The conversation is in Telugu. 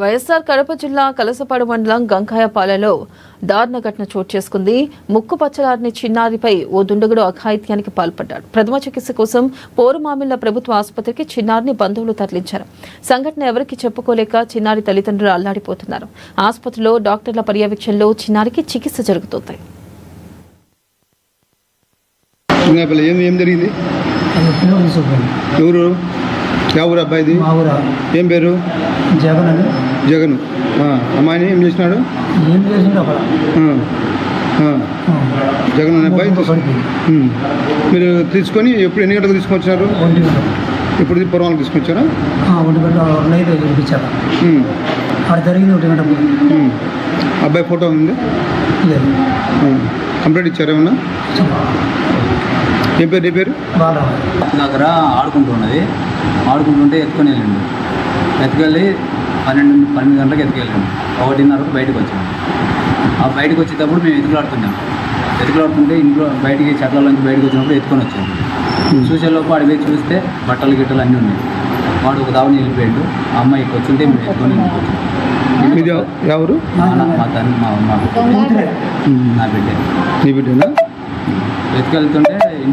వైఎస్ఆర్ కడప జిల్లా కలసపాడు మండలం గంకాయపాలెలో దారుణ ఘటన చోటు చేసుకుంది. ముక్కు పచ్చలారిని చిన్నారిపై ఓ దుండగుడు అఘాయిత్యానికి పాల్పడ్డాడు. ప్రథమ చికిత్స కోసం పోరుమామిళ్ళ ప్రభుత్వ ఆసుపత్రికి చిన్నారిని బంధువులు తరలించారు. సంఘటన ఎవరికి చెప్పుకోలేక చిన్నారి తల్లిదండ్రులు అల్లాడిపోతున్నారు. ఆసుపత్రిలో డాక్టర్ల పర్యవేక్షణలో చిన్నారికి చికిత్స జరుగుతోంది. ఎవరు? అబ్బాయిది? ఏం పేరు? జగన్ అని. జగన్. ఆ, అమ్మాయిని ఏం చేసినాడు? ఏం చేసిండు అక్కడ? జగన్ అనే అబ్బాయి. మీరు తీసుకొని ఎప్పుడు ఎన్ని గంటలకు తీసుకొచ్చినారు? ఇప్పుడు పొరవాళ్ళకి తీసుకొచ్చారా? ఆ, ఒంటి గంట నైట్ అక్కడ జరిగింది ఒంటి గంట. అబ్బాయి ఫోటో ఉంది? లేదు. కంప్లైంట్ ఇచ్చారా ఏమన్నా? ఏం పేరు నీ పేరు? దగ్గర ఆడుకుంటున్నది ఆడుకుంటుంటే ఎత్తుకొని వెళ్ళిండు. ఎత్తుకెళ్ళి పన్నెండు పన్నెండు గంటలకు ఎత్తుకెళ్ళిండు ఒకటిన్నరకు బయటకు వచ్చాము ఆ బయటకు వచ్చేటప్పుడు మేము ఎత్తుకులాడుతున్నాం ఎత్తుకులాడుతుంటే ఇంట్లో బయటికి చెట్ల నుంచి బయటకు వచ్చినప్పుడు ఎత్తుకొని వచ్చాము చూసేలోపు అడిగి చూస్తే బట్టలు గిట్టలు అన్నీ ఉన్నాయి. వాడు ఒక దావని వెళ్ళిపోయాడు. ఆ అమ్మాయి ఇక్కడ వచ్చుంటే మేము ఎత్తుకొని ఇంటికి ఎవరు? మా నా- మా తల్లి మా మా కూతురే ఉమ్. నా బిడ్డ. నీ బిడ్డనా? ఎత్తుకెళ్తుంటే